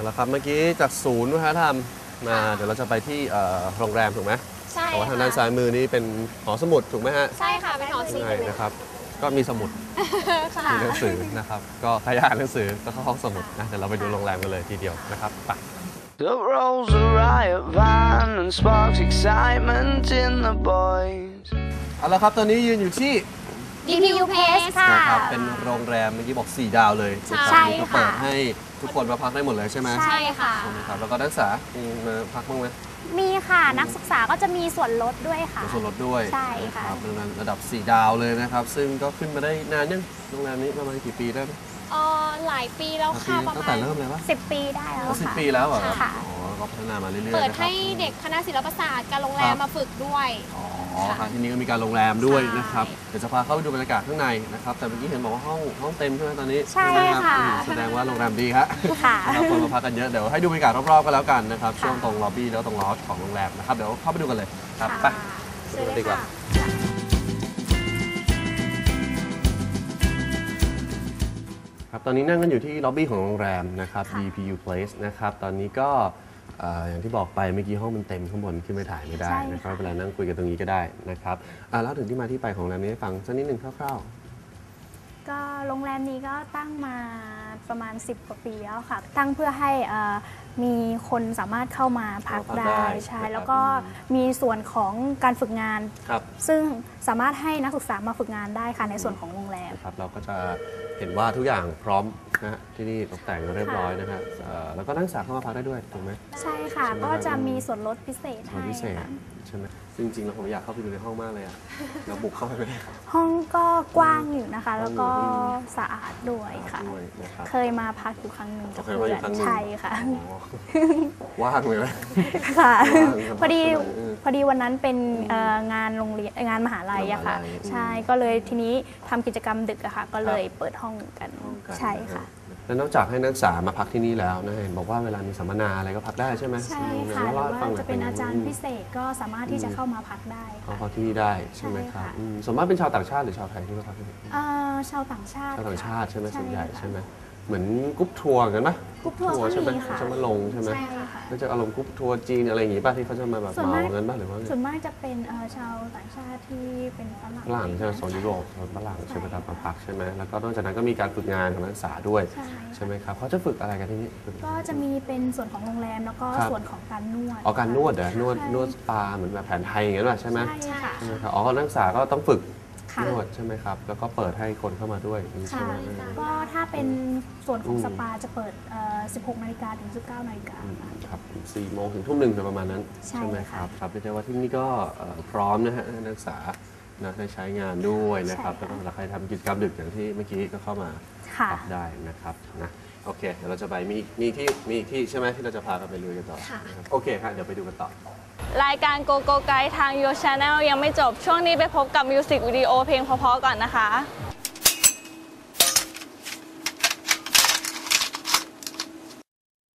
เอาละครับเมื่อกี้จากศูนย์วัฒนธรรมมาเดี๋ยวเราจะไปที่เอ่อโรงแรมถูกไหมใช่แต่ว่าทางด้านค่ะซ้ายมือนี้เป็นหอสมุดถูกไหมฮะใช่ค่ะเป็นหอศิลใช่ป์นะครับ ก็มีสมุดค่ะมีหนังสือนะครับก็ใครอยากอ่านหนังสือก็เข้าห้องสมุดนะเดี๋ยวเราไปดูโรงแรมกันเลยทีเดียวนะครับไป The rolls a riot van and sparks excitement in the boys. เอาละครับตอนนี้ยืนอยู่ที่ DPU Place ค่ะ นะครับเป็นโรงแรมเมื่อกี้บอก 4 ดาวเลยใช่นะครับก็ค่ะเปิดให้ทุกคนมาพักได้หมดเลยใช่ไหมใช่ค่ะ ใช่ไหมครับแล้วก็นักศึกษามีมาพักบ้างไหมมีค่ะนักศึกษาก็จะมีส่วนลดด้วยค่ะ มีส่วนลดด้วยใช่ค่ะรับดังนั้นระดับ 4 ดาวเลยนะครับ ซึ่งก็ขึ้นมาได้นานยังโรงแรมนี้ประมาณกี่ปีได้ไหมเอ่อหลายปีแล้วปีค่ะประตั้งมาแต่ณ เริ่มเลยวะ10 ปีได้แล้วสิบค่ะ ปีแล้วเหรอครับค่ะ อ๋อก็พัฒนามาเรื่อยๆเปิดนะครับ ให้เด็กคณะศิลปศาสตร์การโรงแรคมรับ มาฝึกด้วย อ๋อ ครับที่นี่ก็มีการโรงแรมด้วยใช่นะครับ เดี๋ยวจะพาเข้าไปดูบรรยากาศข้างในนะครับ แต่เมื่อกี้เห็นบอกว่าห้องห้องเต็มใช่ไหมตอนนี้ใช่ไหมรับค่ะอืมแสดงว่าโรงแรมดีครับค่ะนะครับคนมาพักกันเยอะ เดี๋ยวให้ดูบรรยากาศรอบๆกันแล้วกันนะครับค่ะช่วงตรงล็อบบี้แล้วตรงลอจของโรงแรมนะครับ เดี๋ยวเข้าไปดูกันเลยครับไปเชิญดูเลยดีกว่าค่ะครับ ตอนนี้นั่งกันอยู่ที่ล็อบบี้ของโรงแรมนะครับค่ะ DPU Place นะครับ ตอนนี้ก็เอ่ออย่างที่บอกไปเมื่อกี้ห้องมันเต็มข้างบนขึ้นไปถ่ายไม่ได้ใช่นะครับค่ะเวลานั่งคุยกันตรงนี้ก็ได้นะครับอะแล้วถึงที่มาที่ไปของโรงแรมนี้ให้ฟังสักนิดหนึ่งคร่าวก็ โรงแรมนี้ก็ตั้งมาประมาณ 10 กว่าปีแล้วค่ะ ตั้งเพื่อให้เอ่อมีคนสามารถเข้ามาพักเข้าพักได้ได้ใช่นะครับ แล้วก็มีส่วนของการฝึกงานๆครับ ซึ่งสามารถให้นักศึกษามาฝึกงานได้ค่ะในส่วนของโรงแรมนะครับเราก็จะเห็นว่าทุกอย่างพร้อมนะฮะที่นี่ตกแต่งเรียบร้อยนะฮะเอ่อแล้วก็นักศึกษาเข้ามาพักได้ด้วยถูกไหม ใช่ค่ะ ใช่ไหม ก็จะมีส่วนลดพิเศษห้องให้พิเศษค่ะใช่ไหมซึ่งจริงๆแล้วผมอยากเข้าไปดูในห้องมากเลยอะเราบุกเข้าไปไม่ได้ห้องก็กว้างอยู่นะคะ แล้วก็อืมสะอาดด้วยค่ะ ด้วยนะครับ เคยมาพักอยู่ครั้งหนึ่งกับเคยมาเพื่อยู่อนครั้งหนึ่ง ใช่ค่ะ อ๋อว่างเลยไหม ค่ะว่างครับพอดีเออพอดีวันนั้นเป็นเอ่องานโรงเรียนเอ่องานมหาลัยอะค่ะ มหาลัยใช่ก็เลยทีนี้ทำกิจกรรมดึกอะค่ะ ก็เลยเปิดห้องกันห้องกันใช่ค่ะ แล้วนอกจากให้นักศึกษามาพักที่นี่แล้วนะเห็นบอกว่าเวลามีสัมมนาอะไรก็พักได้ใช่ไหมใช่ค่ะหเดี๋รืยวอเล่าให้ฟัว่างหน่จะเป็นอาจารย์พิเศษเศษก็สามารถที่จะเข้ามาพักได้เขาค่ะ พักที่นี่ได้ใช่ไหมครับใช่ค่ะ อืมส่วนมากเป็นชาวต่างชาติหรือชาวไทยที่มาพักที่นี่ เอ่อชาวต่างชาติชาวต่างชาติใช่ไหมค่ะส่วนใหญ่ค่ะใช่ไหมเหมือนกรุ๊ปทัวร์กันปะกรุ๊ปทัวร์ก็ใช่ไหมมีค่ะจะมาลงใช่ไหมใช่ค่ะก็จะอารมณ์กรุ๊ปทัวร์จีนอะไรอย่างงี้ป่ะที่เขาจะมาแบบส่วนเมามากกันป่ะหรือว่าไงส่วนมากจะเป็นเอ่อชาวต่างชาติที่เป็นฝรั่งฝรั่งใช่ไหมโซนยุโรปโซนฝรั่งใช่ไหมครับมาพักใช่ไหมแล้วก็นอกจากนั้นก็มีการฝึกงานของนักศึกษาด้วยใช่ใช่ไหมครับเขาจะฝึกอะไรกันที่นี่ฝึกก็จะมีเป็นส่วนของโรงแรมแล้วก็ครับส่วนของการนวดออกการนวดเหรอนวดใช่นวดสปาเหมือนแบบแผนไทยอย่างนั้นป่ะใช่ไหมใช่ค่ะใช่ไหมครับอ๋อนักศึกษาก็ต้องฝึก ค่ะ นวดใช่ไหมครับ แล้วก็เปิดให้คนเข้ามาด้วยใช่ค่ะไหมก็ถ้าเป็นส่วนของอืม สปาจะเปิดเอ่อ16 นาฬิกาถึง 19 นาฬิกา อืมค่ะครับสี่โมงถึงทุ่มหนึ่งโดยประมาณนั้นใช่ไหมคค่ะรับครับเรียกได้ว่าที่นี่ก็เอ่อพร้อมนะฮะให้นักศึกษานะได้ใช้งานด้วยนะครับใช่แล้วค่ะ ก็ใครทำกิจกรรมดึกอย่างที่เมื่อกี้ก็เข้ามาค่ะพักได้นะครับนะ โอเคเดี๋ยวเราจะไปมีมีที่มีอีกที่ใช่ไหมที่เราจะพากันไปลุยกันต่อค่ะ นะครับโอเคครับเดี๋ยวไปดูกันต่อ รายการ Go Go Guide ทาง Your Channel ยังไม่จบช่วงนี้ไปพบกับมิวสิกวิดีโอเพลงเพราะๆก่อนนะคะ